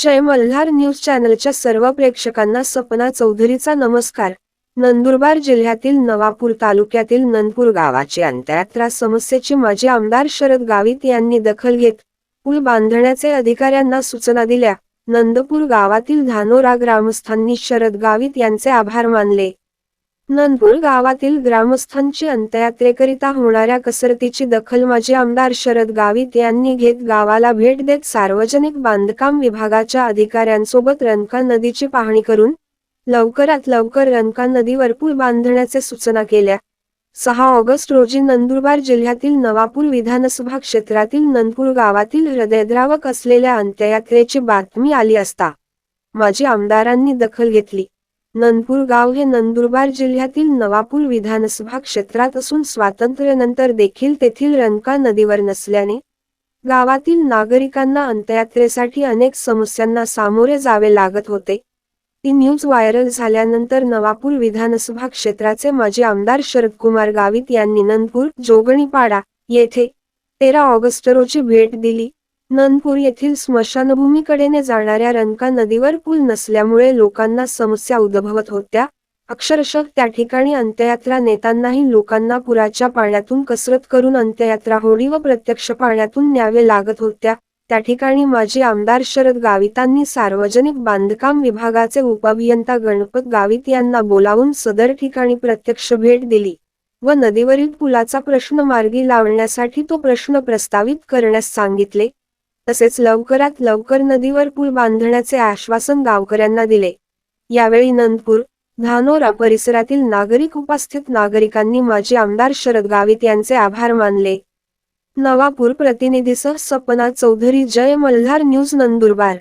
जय Malhar news चॅनलच्या सर्व प्रेक्षकांना सपना चौधरीचा नमस्कार. नंदुरबार जिल्ह्यातील नवापूर तालुक्यातील नंदपूर गावाची अंत्ययात्रा समस्येची माजी आमदार शरद गावित यांनी दखल घेत पूल बांधण्याचे अधिकाऱ्यांना सूचना दिल्या. नंदपूर गावातील धानोरा ग्रामस्थांनी शरद गावित यांचे आभार मानले. नंदपूर गावातील ग्रामस्थांची अंत्ययात्रेकरिता होणाऱ्या कसरतीची दखल माजी आमदार शरद गावित यांनी घेत गावाला भेट देत सार्वजनिक बांधकाम विभागाच्या अधिकाऱ्यांसोबत रनका नदीची पाहणी करून लवकरात लवकर रनका नदीवर पूल बांधण्याचे सूचना केल्या. सहा ऑगस्ट रोजी नंदुरबार जिल्ह्यातील नवापूर विधानसभा क्षेत्रातील नंदपूर गावातील हृदयद्रावक असलेल्या अंत्ययात्रेची बातमी आली असता माजी आमदारांनी दखल घेतली. नंदपूर गाव हे नंदुरबार जिल्ह्यातील नवापूर विधानसभा क्षेत्रात असून स्वातंत्र्यानंतर देखील तेथील रंका नदीवर नसल्याने गावातील नागरिकांना अंत्ययात्रेसाठी अनेक समस्यांना सामोरे जावे लागत होते. ती न्यूज व्हायरल झाल्यानंतर नवापूर विधानसभा क्षेत्राचे माजी आमदार शरदकुमार गावित यांनी नंदपूर जोगणीपाडा येथे तेरा ऑगस्ट रोजी भेट दिली. नंदपूर येथील स्मशानभूमीकडेने जाणाऱ्या रनका नदीवर पूल नसल्यामुळे लोकांना समस्या उद्भवत होत्या. अक्षरशः त्या ठिकाणी अंत्ययात्रा नेतानाही लोकांना पुराच्या पाण्यातून कसरत करून अंत्ययात्रा होडी व प्रत्यक्ष पाण्यातून न्यावे लागत होत्या. त्या ठिकाणी माजी आमदार शरद गावितांनी सार्वजनिक बांधकाम विभागाचे उपअभियंता गणपत गावित यांना बोलावून सदर ठिकाणी प्रत्यक्ष भेट दिली व नदीवरील पुलाचा प्रश्न मार्गी लावण्यासाठी तो प्रश्न प्रस्तावित करण्यास सांगितले. तसेच लवकरात लवकर नदीवर पूल बांधण्याचे आश्वासन गावकऱ्यांना दिले. यावेळी नंदपूर धानोरा परिसरातील नागरिक उपस्थित नागरिकांनी माजी आमदार शरद गावित यांचे आभार मानले. नवापूर प्रतिनिधीसह सपना चौधरी जय मल्हार न्यूज नंदुरबार.